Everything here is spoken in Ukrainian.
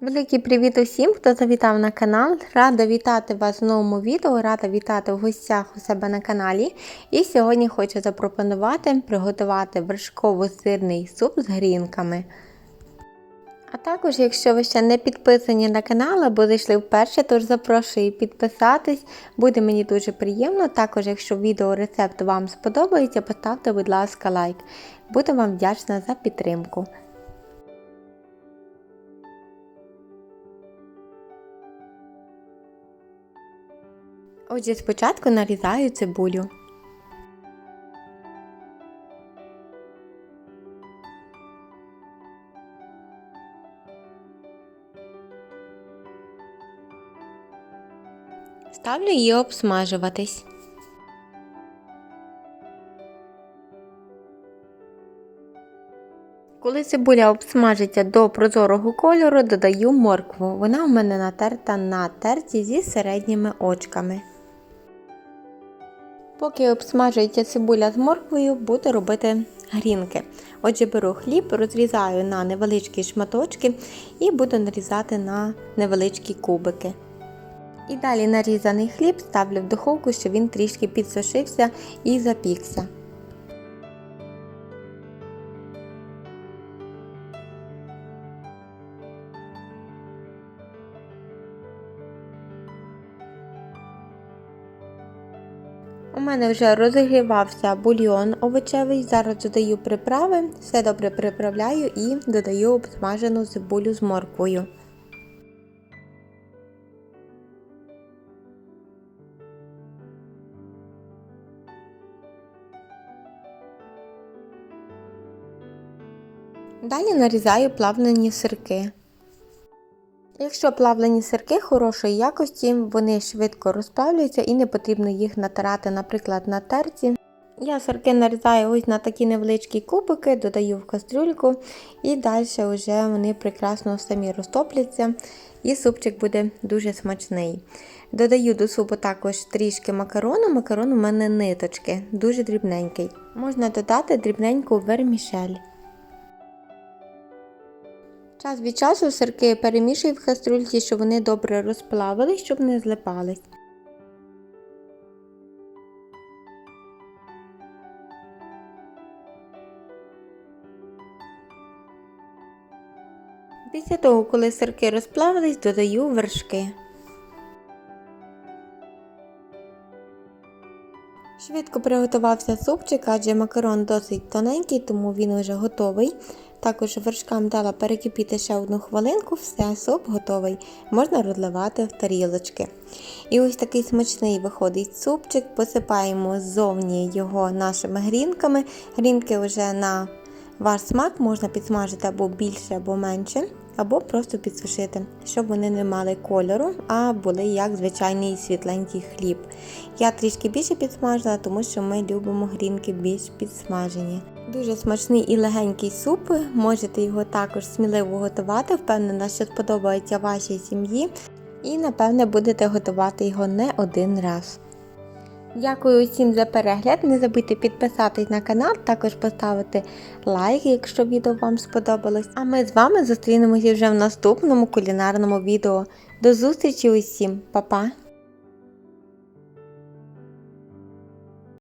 Великий привіт усім, хто завітав на канал. Рада вітати вас в новому відео, рада вітати в гостях у себе на каналі. І сьогодні хочу запропонувати приготувати вершково-сирний суп з грінками. А також, якщо ви ще не підписані на канал або зайшли вперше, тож запрошую підписатись. Буде мені дуже приємно. Також, якщо відео рецепт вам сподобається, поставте, будь ласка, лайк. Буду вам вдячна за підтримку. Отже, спочатку нарізаю цибулю. Ставлю її обсмажуватись. Коли цибуля обсмажиться до прозорого кольору, додаю моркву. Вона у мене натерта на терці зі середніми очками. Поки обсмажується цибуля з морквою, буду робити грінки. Отже, беру хліб, розрізаю на невеличкі шматочки і буду нарізати на невеличкі кубики. І далі нарізаний хліб ставлю в духовку, щоб він трішки підсушився і запікся. У мене вже розігрівався бульйон овочевий, зараз додаю приправи, все добре приправляю і додаю обсмажену цибулю з морквою. Далі нарізаю плавлені сирки. Якщо плавлені сирки хорошої якості, вони швидко розплавлюються і не потрібно їх натирати, наприклад, на терці. Я сирки нарізаю ось на такі невеличкі кубики, додаю в кастрюльку і далі вже вони прекрасно самі розтопляться і супчик буде дуже смачний. Додаю до супу також трішки макарону. Макарон у мене ниточки, дуже дрібненький. Можна додати дрібненьку вермішель. Час від часу сирки перемішую в каструльці, щоб вони добре розплавились, щоб не злипались. Після того, коли сирки розплавились, додаю вершки. Швидко приготувався супчик, адже макарон досить тоненький, тому він вже готовий. Також вершкам дала перекипіти ще одну хвилинку, все, суп готовий, можна розливати в тарілочки. І ось такий смачний виходить супчик, посипаємо ззовні його нашими грінками. Грінки вже на ваш смак можна підсмажити або більше, або менше, або просто підсушити, щоб вони не мали кольору, а були як звичайний світленький хліб. Я трішки більше підсмажила, тому що ми любимо грінки більш підсмажені. Дуже смачний і легенький суп, можете його також сміливо готувати. Впевнена, що сподобається вашій сім'ї, і, напевне, будете готувати його не один раз. Дякую усім за перегляд. Не забудьте підписатись на канал, також поставити лайк, якщо відео вам сподобалось. А ми з вами зустрінемося вже в наступному кулінарному відео. До зустрічі усім, Па-па!